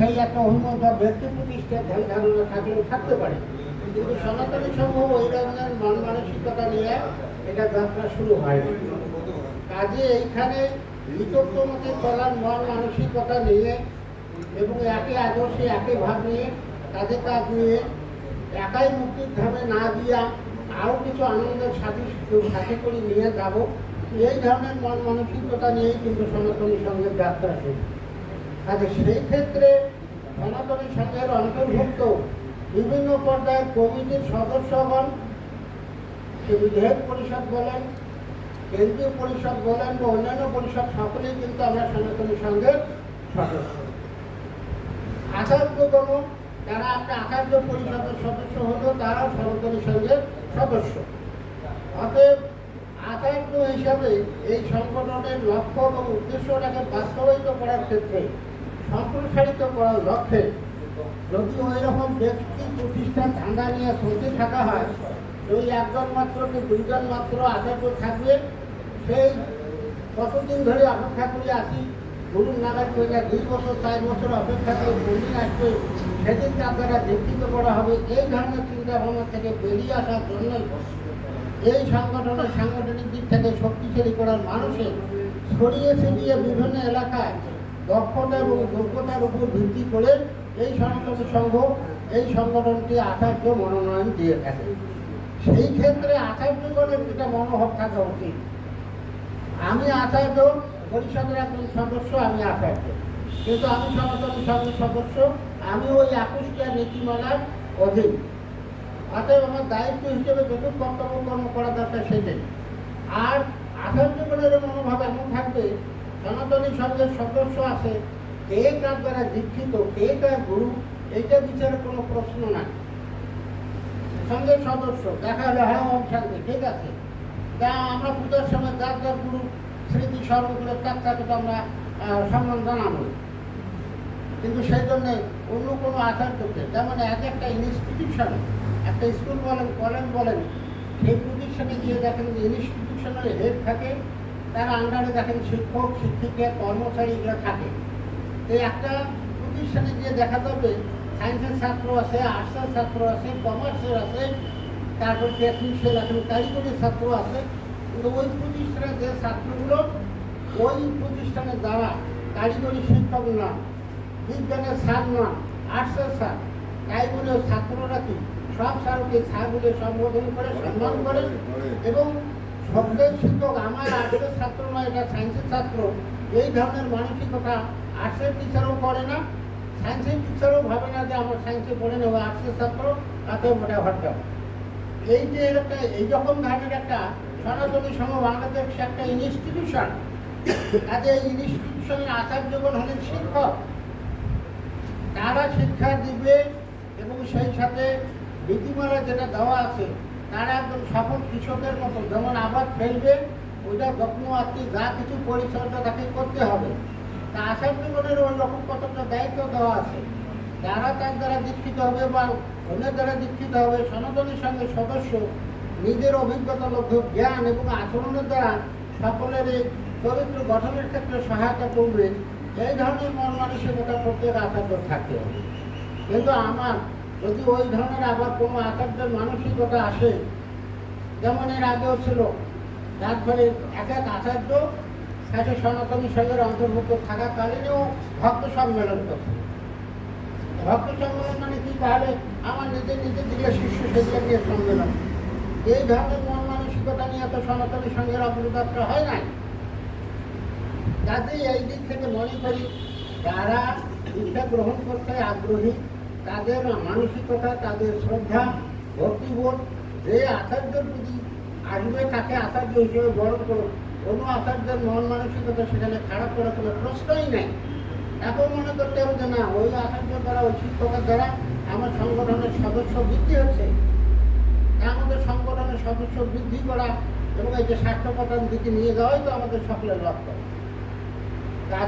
সেই একটা অভিমত বা ব্যক্তি প্রতিষ্ঠার ধ্যান ধারণা থাকলেও থাকতে পারে। কিন্তু সনাতনী সংঘ ওই ধরনের মন মানসিকতা নিয়ে এটা যাত্রা শুরু হয়নি। কাজে এইখানে বিতর্ক মতে চলার মন মানসিকতা নিয়ে এবং একই আদর্শে একই ভাব নিয়ে তাদের কাজ নিয়ে একাই মুক্তির ধামে না দিয়া আরও কিছু আনন্দের সাথে সাথে করে নিয়ে যাব, এই ধরনের মন মানসিকতা নিয়েই কিন্তু সনাতনী সংঘের যাত্রা শুরু। কাজে সেই ক্ষেত্রে সনাতনী সংঘের অন্তর্ভুক্ত বিভিন্ন পর্যায়ের কমিটির সদস্যগণ, সে বিধেয়ক পরিষদ বলেন, কেন্দ্রীয় পরিষদ বলেন বা অন্যান্য পরিষদ সকলেই কিন্তু আমরা সনাতনী সংঘের সদস্য। আচার্যগণ, যারা একটা আচার্য পরিষদের সদস্য হলো, তারাও সনাতনী সংঘের সদস্য। অতএব আচার্য হিসাবে এই সংগঠনের লক্ষ্য এবং উদ্দেশ্যটাকে বাস্তবায়িত করার ক্ষেত্রে সম্প্রসারিত করার লক্ষ্যে যদি ওই রকম ব্যক্তি প্রতিষ্ঠান ধান্দা নিয়ে চলতে থাকা হয়, ওই একজন মাত্র কি দুইজন মাত্র আচার্য থাকবে, সেই কতদিন ধরে অপেক্ষা করে আসি ধরুন নাগাদ করে দুই বছর, চার বছর অপেক্ষা করে কোনদিন আসবে, সেদিন তার দ্বারা করা হবে, এই ধরনের চিন্তা ভাবনা থেকে বেরিয়ে আসার জন্যই এই সংগঠনের সাংগঠনিক দিক থেকে শক্তিশালী করার মানুষের ছড়িয়ে ছিটিয়ে বিভিন্ন এলাকায় দক্ষতা এবং যোগ্যতার উপর ভিত্তি করে এই সনাতনী সংঘ এই সংগঠনটি আচার্য মনোনয়ন দিয়ে থাকে। সেই ক্ষেত্রে আচার্যগণের যেটা মনোভাব থাকা উচিত আমি আচার্য, পরিষদের একজন সদস্য, আমি আচার্য। কিন্তু আমি সনাতনী সংঘের সদস্য, আমি ওই একুশটা নীতিমালার অধীন। অতএব আমার দায়িত্ব হিসেবে যত কর্তব্য কর্ম করা দরকার সেটাই। আর আচার্যগণের মনোভাব এমন থাকবে সনাতনী সংঘের সদস্য আছে, কে কার দ্বারা দীক্ষিত, কে কার গুরু, এইটা বিচারে কোনো প্রশ্ন নাই। সংঘের সদস্য, দেখা হলে হ্যাঁ শান্তি ঠিক আছে। তা আমরা পূজার সময় যার যার গুরু, স্মৃতি করে তার তাকে তো আমরা সম্মান জানাব। কিন্তু সেই জন্যে অন্য কোনো আচার্যকে যেমন এক একটা ইনস্টিটিউশন একটা স্কুল বলেন কলেজ বলেন, সেই প্রতিষ্ঠানে গিয়ে দেখেন যে ইনস্টিটিউশনের হেড থাকে তার আন্ডারে দেখেন শিক্ষক শিক্ষিকা কর্মচারী এগুলো থাকে। তো একটা প্রতিষ্ঠানে গিয়ে দেখা যাবে সায়েন্সের ছাত্র আছে আর্টসের ছাত্র আছে কমার্সের আছে তারপর টেকনিক্যাল এখন কারিগরি ছাত্র আছে। কিন্তু ওই প্রতিষ্ঠানের যে ছাত্রগুলো ওই প্রতিষ্ঠানের দ্বারা কারিগরি শিক্ষক নন বিজ্ঞানের স্যার নন আর্টসের স্যার তাই বলে ছাত্ররা কি সব স্যারকে স্যার বলে সম্বোধন করে সম্মান করে। এবং শব্দের শিক্ষক, আমার আর্টসের ছাত্র নয়, এটা সায়েন্সের ছাত্র। এই ধরনের মানসিকতা আর্টসের টিচারও করে না। সায়েন্সের টিচারও ভাবে না যে আমার সায়েন্সে পড়ে নেব আর্টসের ছাত্র তাতে মোটা হট্টা এই যে একটা এইরকম ধরনের একটা সনাতনী সংঘ বাংলাদেশ একটা ইনস্টিটিউশন কাজে এই ইনস্টিটিউশনের আচার্যগণ হলেন শিক্ষক। তারা শিক্ষা দিবে এবং সেই সাথে নীতিমালা যেটা দেওয়া আছে তারা একদম সফল কৃষকের মতো, যেমন আবার ফেলবে, ওইটা যত্ন আত্মি যা কিছু পরিচর্যা তাকে করতে হবে। তা আশার জীবনের ওই রকম কতটা দায়িত্ব দেওয়া আছে? যারা তার দ্বারা দীক্ষিত হবে বা অন্যের দ্বারা দীক্ষিত হবে, সনাতনের সঙ্গে সদস্য, নিজের অভিজ্ঞতা লব্ধ জ্ঞান এবং আচরণের দ্বারা সকলের এই চরিত্র গঠনের ক্ষেত্রে সহায়তা করবে। এই ধরনের মন মানসিকতা প্রত্যেক আচার্য থাকতে হবে। কিন্তু আমার যদি ওই ধরনের আবার কোনো আচার্যের মানসিকতা আসে, যেমন এর আগেও ছিল তারপরে এক এক আচার্য সাথে সনাতনী সংঘের অন্তর্ভুক্ত থাকাকালীনও ভক্ত সম্মেলন করছে। ভক্ত সম্মেলন মানে কি? তাহলে আমার নিজের নিজের দিকে শিষ্য সেগুলো নিয়ে সম্মেলন। এই ধরনের মন মানসিকতা নিয়ে তো সনাতনী সংঘের অগ্রযাত্রা হয় নাই। কাজেই এই দিক থেকে মনে করি, যারা দীক্ষা গ্রহণ করতে আগ্রহী তাদের মানসিকতা, তাদের শ্রদ্ধা, ভক্তিবোধ, যে আচার্যের প্রতি আসবে তাকে আচার্য হিসেবে বরণ করো কোনো আচার্যের মন মানসিকতা সেখানে খারাপ করার কোনো প্রশ্নই নেই। এখন মনে করতে হবে যে না, ওই আচার্য দ্বারা, ওই শিক্ষকের দ্বারা আমার সংগঠনের সদস্য বৃদ্ধি হচ্ছে। আমাদের সংগঠনের সদস্য বৃদ্ধি করা এবং এই যে প্রদান দিকে নিয়ে যাওয়াই তো আমাদের সকলের লক্ষ্য।